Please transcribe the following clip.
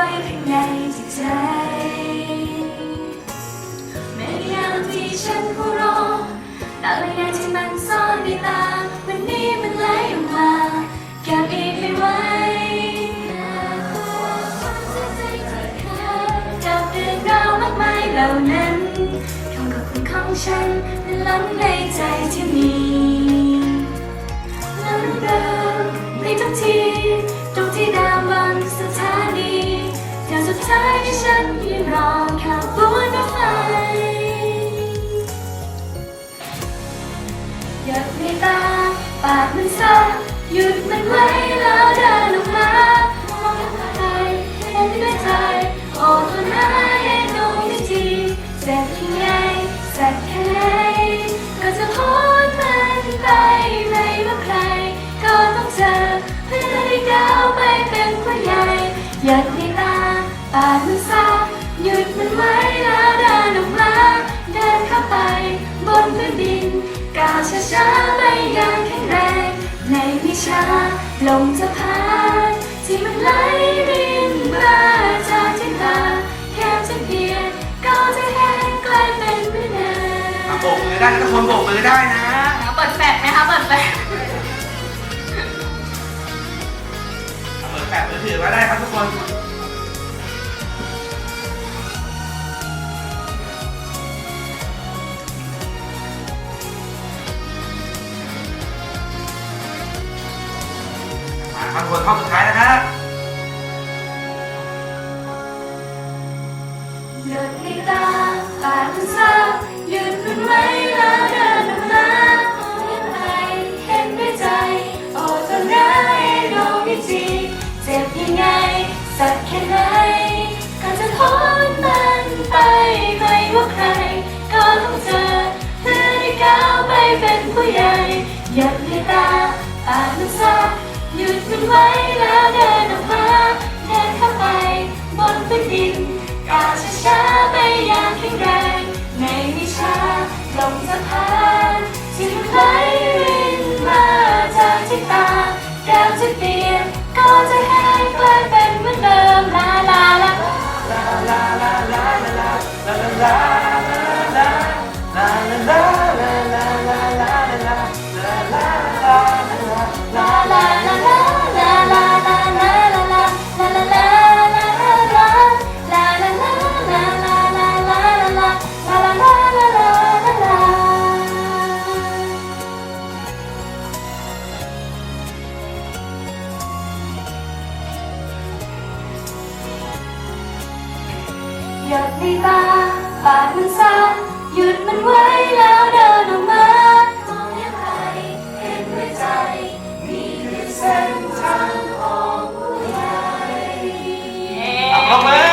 ไว้ข้างในจิตใจ แม้ในยามที่ฉันผู้รอแต่ละอย่างที่มันซ่อนในตา วันนี้มันไหลออกมาเก็บอีกไม่ไหวกับเรื่องราวมากมายเหล่านั้นคำขอบคุณของฉันนล้นในใจที่มีากมันซ่าหยุดมันไว้แล้วเดินออกมามองทางใครเห็นด้วยใจโอ้ตัวหนเห็นดูไม่ดีเจ็บยังไงสักแค่ไหนก็จะพ้นมันไปไม่ว่าใคร ก็ต้องเจอเพื่อได้ก้าวไปเป็นผู้ใหญ่หยัดในตาปากมันซ่าหยุดมันไว้แล้วเดินออกมา เดินเข้าไปบนพื้นดินก้าวช้าๆ ลงสะพานที่มันไหลบินมาจากทิศตาแค่ฉันเพียงก็จะแห้งกลายเป็นไวินาอะโบกมือได้ทุกคนโบกมือได้นะเปิดแฟลชไหมคะเปิดแฟลชเปิดแปะมือถือมาได้ครับทุกคน มนหัวข้อสุดท้ายนะครับ หยดในตาปากทุกเช้าหยุดมันไว้แล้วเดินออกมาเห็นไอเห็นด้วยใจ โอ้ตอนร้ายโนมิจิเจ็บยังไง สักแค่ไหนก็จะทนมันไปไม่ว่าใคร ก็ต้องเจอเธอได้ก้าวไปเป็นผู้ใหญ่หยดในตาปากทุกเช้า ไว้แล้วเดินออกมา เดินเข้าไป บนพื้นดินก้าวช้าๆไปอย่างแข็งแรงไม่มีช้าลงสะพานสิ่งไหลรินมาจากที่ตาแก้วจะเปียกก็จะให้กลายเป็นเหมือนเดิมลาลาลาลาลาลาลาลาลาลา หยดในตาปาดมันซาหยุดมันไว้แล้วเดินออกมามองยังไปเห็นด้วยใจนี่คือเส้นทางของผู้ใหญ่ เอามา